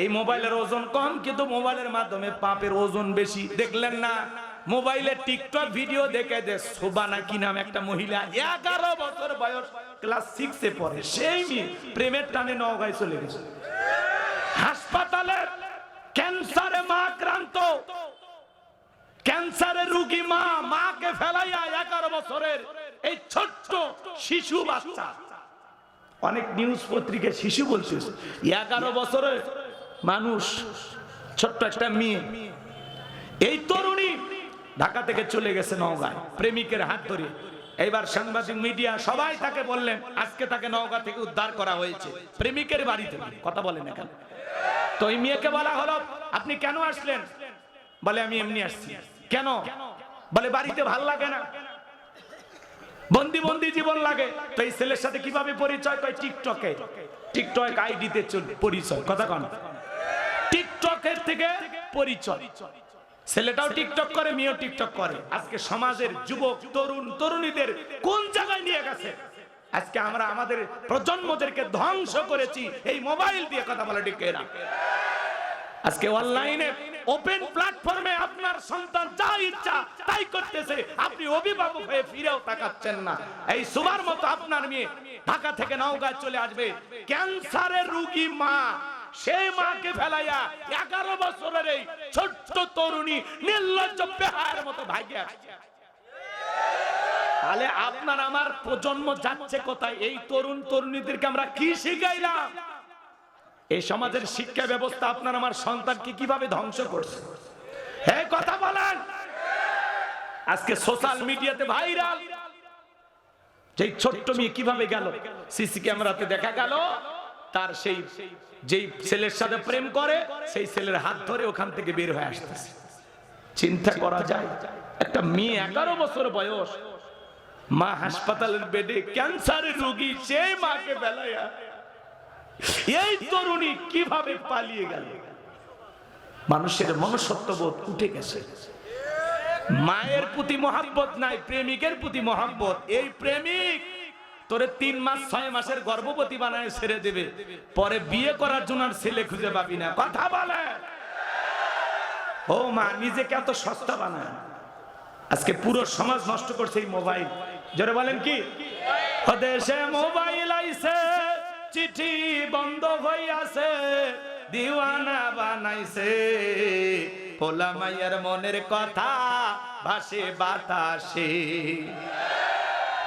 এই মোবাইলের ওজন কম, কিন্তু মোবাইলের মাধ্যমে পাপের ওজন বেশি। দেখলেন না? মোবাইলে টিকটক ভিডিও দেখে যে শোবানা কি নাম একটা মহিলা, এগারো বছর বয়স, ক্লাস সিক্সে পড়ে। সেই প্রেমের টানে নগায় চলে গেছে। হাসপাতালে ক্যান্সারে মা আক্রান্ত। ক্যান্সারের রুগী মা, মাকে ফেলাইয়া এগারো বছরের এই ছোট্ট শিশু বাচ্চা। অনেক নিউজ পত্রিকায় শিশু বলছে এগারো বছরের মানুষ, ছোট্ট একটা মেয়ে। এই তরুণী ঢাকা থেকে চলে গেছে নওগাঁয় প্রেমিকের হাত ধরে। এইবার সাংবাদিক, মিডিয়া সবাই তাকে বললেন, আজকে তাকে নওগাঁ থেকে উদ্ধার করা হয়েছে, প্রেমিকের বাড়ি থেকে। কথা বলেন এখানে। তো এই মেয়েকে বলা হলো, আপনি কেন আসলেন? বলে, আমি এমনি আসছি। কেন? বলে, বাড়িতে ভালো লাগে না। বন্দি বন্দি জীবন লাগে। তো এই ছেলের সাথে কীভাবে পরিচয়? কয়, টিকটকে। টিকটক আইডিতে পরিচয়। কথা কন। টিকটকের থেকে পরিচয়। ছেলেটাও টিকটক করে, মেয়েও টিকটক করে। আজকে সমাজের যুবক, তরুণ, তরুণীদের কোন জায়গায় নিয়ে গেছে? আজকে আমরা আমাদের প্রজন্মদেরকে ধ্বংস করেছি, এই মোবাইল দিয়ে কথা বলে, ঠিক এরা আজকে অনলাইনে, ওপেন প্ল্যাটফর্মে আপনার সন্তান যা ইচ্ছা তাই করতেছে। আপনি অভিভাবক হয়ে ফিরেও তাকাচ্ছেন না। এই সুবার মতো আপনার মেয়ে ঢাকা থেকে নওগাঁ চলে আসবে। ক্যান্সারের রোগী মা। সেই মাকে ফেলাইয়া এগারো বছরের এই ছোট্ট তরুণী নির্লজ্জ বেহায়ের মতো ভাগ্যে তাহলে আপনার আমার প্রজন্ম যাচ্ছে কোথায়? এই তরুণ তরুণীদেরকে আমরা কি শিখাইলাম? এই সমাজের শিক্ষা ব্যবস্থা আপনার আমার সন্তানকে কীভাবে ধ্বংস করছে? হ্যাঁ কথা বলেন। আজকে সোশ্যাল মিডিয়াতে ভাইরাল। যেই ছোট্ট মেয়ে কীভাবে গেল? সিসি ক্যামেরাতে দেখা গেল। তার সেই যেই ছেলের সাথে প্রেম করে, সেই ছেলের হাত ধরে ওখান থেকে বের হয়ে আসতেছে। চিন্তা করা যায়, একটা মেয়ে এগারো বছর বয়স, মা হাসপাতালের বেডে ক্যান্সারের রোগী সেই মাকে বেলায়া এই তরুণী কীভাবে পালিয়ে গেল? মানুষের মনসত্ববোধ উঠে গেছে। মায়ের প্রতি মহাব্বত নাই, প্রেমিকের প্রতি মহাব্বত। এই প্রেমিক তোরে তিন মাস, ছয় মাসের গর্ভবতী বানায় ছেড়ে দেবে। পরে বিয়ে করার জন্য আর ছেলে খুঁজে পাবি না। কথা বলে। ও মা, নিজেকে এত সস্তা বানায়। আজকে পুরো সমাজ নষ্ট করছে এই মোবাইল। জোরে বলেন কি? দেশে মোবাইল আইছে, চিঠি বন্ধ হইয়াছে, দিওয়ানা বানাইছে। পোলা মাইয়ার মনের কথা ভাসে বাতাসে।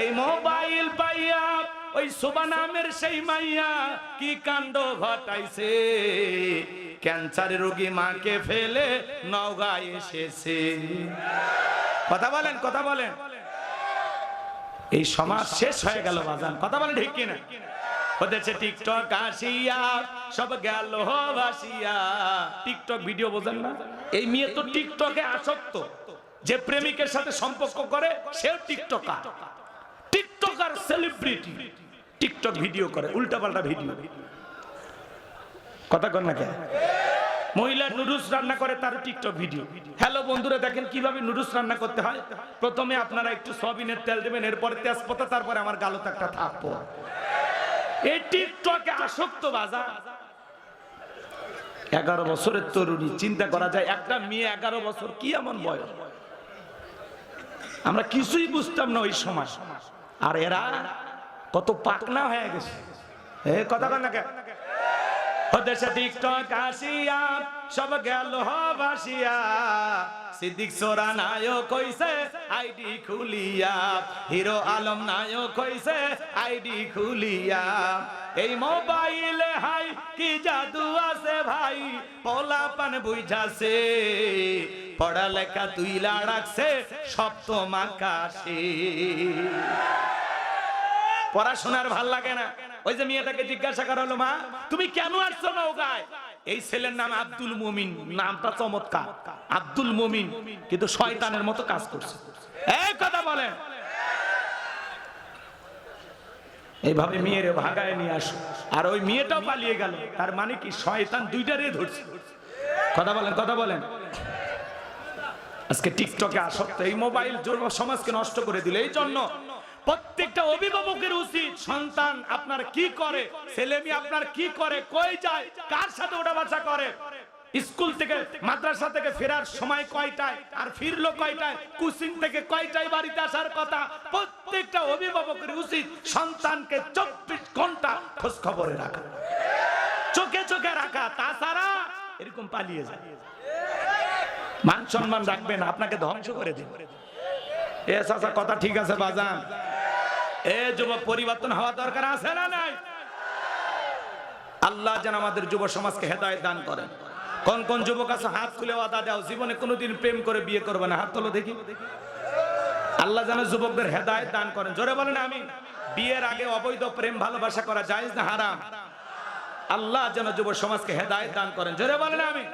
এই মোবাইল পাইয়া, ওই সুবা নামের সেই মাইয়া কি কাণ্ড ঘটাইছে? ক্যান্সার রোগী মাকে ফেলে নওগাঁ এসেছে। কথা বলেন কথা বলেন। এই সমাজ শেষ হয়ে গেল বাজান, কথা বলেন ঠিক কিনা? হতেছে টিকটক আসিয়া, সব গেল ভাসিয়া। টিকটক ভিডিও বোঝেন না? এই মেয়ে তো টিকটকে আসক্ত। যে প্রেমিকের সাথে সম্পর্ক করে, সেও TikToker. TikToker celebrity TikTok video করে, উল্টাপাল্টা ভিডিও কথা কর না কেন? মহিলা নুডলস রান্না করে, তার টিকটক ভিডিও হ্যালো বন্ধুরা, দেখেন কীভাবে নুডলস রান্না করতে হয়? প্রথমে আপনারা একটু তেল দেবেন, এরপরে তেজপাতা, তারপরে আমার একটা থাকব। এই টিকটকে আসক্ত বাজা। এগারো বছরের তরুণী, চিন্তা করা যায়, একটা মেয়ে এগারো বছর, কি এমন বয়স? আমরা কিছুই বুঝতাম না ওই সময়। আর এরা কত পাকনা হয়ে গেছে। এ, কথা কন দেশে টিকটক আসিয়া, সব গেল ভাসিয়া সিদ্দিক সোরা নায়ক কইছে আইডি খুলিয়া। হিরো আলম নায়ক কইছে আইডি খুলিয়া। এই মোবাইলে হাই, কি জাদু আছে ভাই? পোলা পান বুঝাছে। পড়ালেখা তুইলা রাখছে, সপ্তম আকাশে। পড়াশোনার ভালো লাগে না। ওই যে মেয়েটাকে জিজ্ঞাসা করা হলো, মা, তুমি কেন আসছো নৌকায় এই ছেলের নাম আব্দুল মুমিন। নামটা চমৎকার। আব্দুল মুমিন, কিন্তু শয়তানের মতো কাজ করছে। এই কথা বলেন এইভাবে মেয়েরে ভাগায় নিয়ে আসো। আর ওই মেয়েটাও পালিয়ে গেল। তার মানে কি, শয়তান দুইটারে ধরছে। কথা বলেন কথা বলেন। আজকে টিকটকে আসক্ত। এই মোবাইল যুব সমাজকে নষ্ট করে দিল। এই জন্য প্রত্যেকটা অভিভাবকের উচিত, সন্তান আপনার কি করে, ছেলে মেয়ে আপনার কি করে, কই যায়, কার সাথে ওটা বাসা করে, স্কুল থেকে মাদ্রাসা থেকে ফেরার সময় কয়টায়, আর ফিরলো কয়টায়, কোচিং থেকে কয়টায় বাড়িতে আসার কথা, প্রত্যেকটা অভিভাবকের উচিত সন্তানকে চব্বিশ ঘণ্টা খোঁজ খবরে রাখা। চোখে চোখে রাখা, তাছাড়া এরকম পালিয়ে যায়। মান সম্মান রাখবেন, আপনাকে ধ্বংস করে দিন এ চাচা, কথা ঠিক আছে, বাজান? এ যুবক, পরিবর্তন হওয়া দরকার আছে না নাই? আল্লাহ যেন আমাদের যুব সমাজকে হেদায়ত দান করেন। কোন কোন যুবক আছে, হাত তুলে ওয়াদা দাও, জীবনে কোনোদিন প্রেম করে বিয়ে করবে না। হাত তোলো দেখি। আল্লাহ যেন যুবকদের হেদায়ত দান করেন। জোরে বলেন আমি বিয়ের আগে অবৈধ প্রেম ভালোবাসা করা যায় না হারাম? আল্লাহ যেন যুব সমাজকে হেদায়ত দান করেন। জোরে বলেন আমি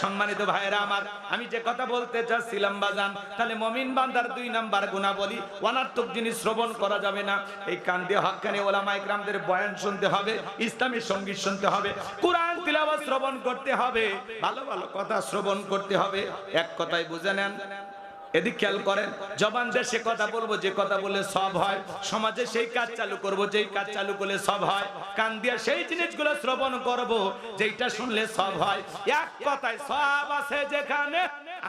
সম্মানিত ভাইরা আমার, আমি যে কথা বলতে চাচ্ছিলাম বাজান, তাহলে মমিন বান্দার দুই নাম্বার গুণা বলি অনার্থক জিনিস শ্রবণ করা যাবে না, এই কান দিয়ে হকানি ওলামা ইকরামদের বয়ান শুনতে হবে, ইসলামী সংগীত শুনতে হবে, কোরআন তিলাবা শ্রবণ করতে হবে, ভালো ভালো কথা শ্রবণ করতে হবে, এক কথায় বুঝে নেন এদিক খেয়াল করেন, জবান সে কথা বলব, যে কথা বলে সব হয়। সমাজে সেই কাজ চালু করব, যেই কাজ চালু করলে সব হয়। কান দিয়ে সেই জিনিসগুলো শ্রবণ করব, যেইটা শুনলে সব হয়। এক কথায়, সব আছে যেখানে,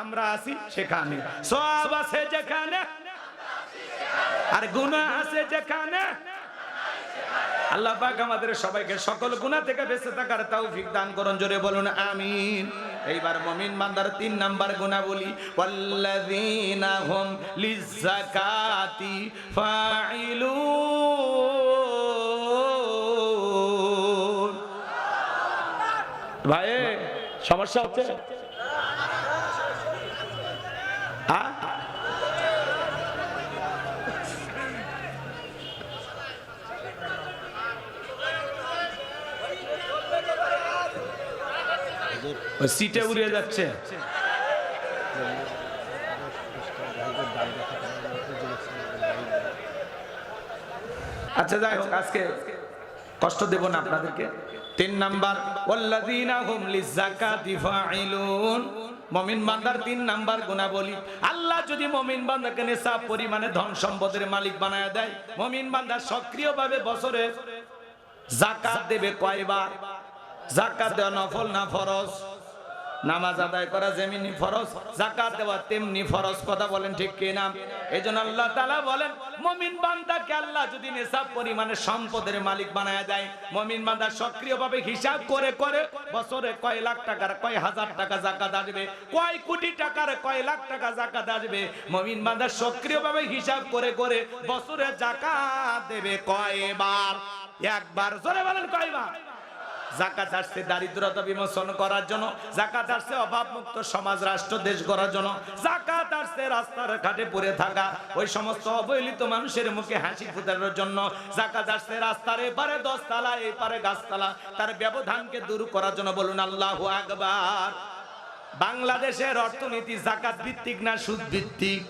আমরা আছি সেখানে। সব আছে যেখানে, আর গুনাহ আছে যেখানে। আল্লাহ পাক আমাদের সবাইকে সকল গুনাহ থেকে বেঁচে থাকার তৌফিক দান করুন, জোরে বলুন, আমিন। এইবার মমিন বান্দার তিন নাম্বার গুণা বলি ওয়াল্লাযীনা হুম লিযাকাতি ফাইলুন ভাই সমস্যা হচ্ছে? ওই সিটে উড়ে যাচ্ছে। আচ্ছা যাই হোক, আজকে কষ্ট দেব না আপনাদেরকে। তিন নাম্বার, ওয়াল্লাযীনা হুম লিযাকাতি ফাইলুন মমিন বান্দার তিন নাম্বার গুণা বলি আল্লাহ যদি মমিন বান্দাকে নেশা পরিমাণে ধন সম্পদের মালিক বানায় দেয়, মমিন বান্দা সক্রিয়ভাবে বছরে জাকাত দেবে কয়বার? জাকাত দেওয়া নফল না ফরজ? নামাজ আদায় করা যেমনি ফরজ? জাকাত দেওয়া তেমনি ফরজ, কথা বলেন ঠিক কি না এই জন্য আল্লাহ তালা বলেন, মমিন বান্দাকে আল্লাহ যদি নেশাব পরিমাণে সম্পদের মালিক বানায় দেয়, মমিন বান্দা সক্রিয়ভাবে হিসাব করে করে বছরে কয় লাখ টাকার, কয় হাজার টাকা জাকাত আসবে, কয় কোটি টাকার, কয় লাখ টাকা জাকাত আসবে, মমিন বান্দা সক্রিয়ভাবে হিসাব করে করে বছরে জাকাত দেবে কয়বার? একবার, জোরে বলেন কয়বার? জাকাত আসছে দারিদ্রতা বিমোচন করার জন্য, জাকাত আসছে অভাব মুক্ত সমাজ, রাষ্ট্র, দেশ গড়ার জন্য। জাকাত আসছে রাস্তার ঘাটে পড়ে থাকা, ওই সমস্ত অবহেলিত মানুষের মুখে হাসি ফুটানোর জন্য। জাকাত আসছে রাস্তার এপারে দশতলা, এপারে গাছতলা। তার ব্যবধানকে দূর করার জন্য বলুন, আল্লাহ আকবার। বাংলাদেশের অর্থনীতি জাকাত ভিত্তিক না সুদ ভিত্তিক?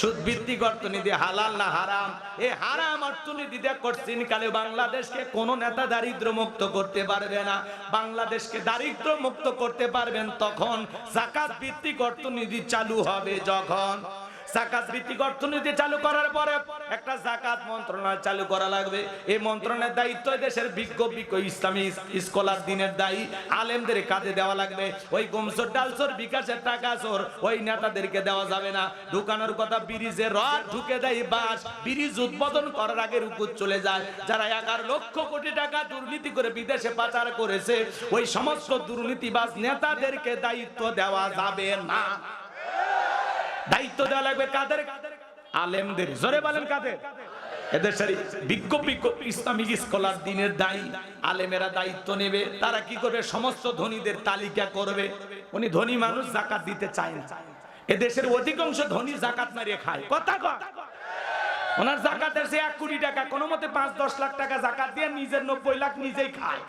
সুদ ভিত্তিক অর্থনীতি হালাল না হারাম? এই হারাম অর্থনীতিতে করছেন কালে বাংলাদেশকে কোন নেতা দারিদ্র মুক্ত করতে পারবে না। বাংলাদেশকে দারিদ্র মুক্ত করতে পারবেন তখন জাকাত ভিত্তিক অর্থনীতি চালু হবে যখন। জাকাত ভিত্তিক অর্থনীতি চালু করার পরে একটা জাকাত মন্ত্রণালয় চালু করা লাগবে। এই মন্ত্রণালয়ের দায়িত্ব দেশের বিজ্ঞ বিজ্ঞ ইসলামী স্কলার দিনের দায়ী। আলেমদের কাজে দেওয়া লাগবে। ওই গুমসর, ডালসর, বিকাশের টাকা সর, ওই নেতাদেরকে দেওয়া যাবে না। ঢুকানোর কথা ব্রিজে রড ঢুকে দেয় বাস। ব্রিজ উদ্বোধন করার আগে রুকুত চলে যায়। যারা এগারো লক্ষ কোটি টাকা দুর্নীতি করে বিদেশে পাচার করেছে, ওই সমস্ত দুর্নীতিবাজ নেতাদেরকে দায়িত্ব দেওয়া যাবে না। দায়িত্ব দেওয়া লাগবে কাদের? আলেমদের। জোরে বলেন কাদের? এদের সারি বিজ্ঞ বিজ্ঞ ইসলামিক স্কলার দিনের দায়ী, আলেমেরা দায়িত্ব নেবে, তারা কি করবে? সমস্ত ধনীদের তালিকা করবে। উনি ধনী মানুষ, জাকাত দিতে চায় না। এদেশের অধিকাংশ ধনী জাকাত মারিয়ে খায়। কথা কয় ওনার জাকাতের সে এক কোটি টাকা, কোনো মতে পাঁচ দশ লাখ টাকা জাকাত দিয়ে নিজের নব্বই লাখ নিজেই খায়।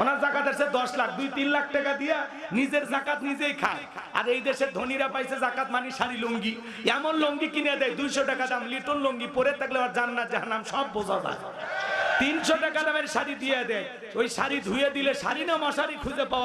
ওনার জাকাত সে দশ লাখ, দুই, তিন লাখ টাকা দিয়া নিজের জাকাত নিজেই খায়। আর এই দেশের ধনীরা পাইছে জাকাত মানি শাড়ি, লুঙ্গি। এমন লুঙ্গি কিনে দেয়, দুইশো টাকা দাম, লিটন লুঙ্গি, পরে থাকলে আর জান্নাত, জাহান্নাম, সব বোঝা যায়। তিনশো টাকা দামের শাড়ি দিয়ে দেয়। ওই শাড়ি ধুয়ে দিলে শাড়ি না মশারি খুঁজে পাওয়া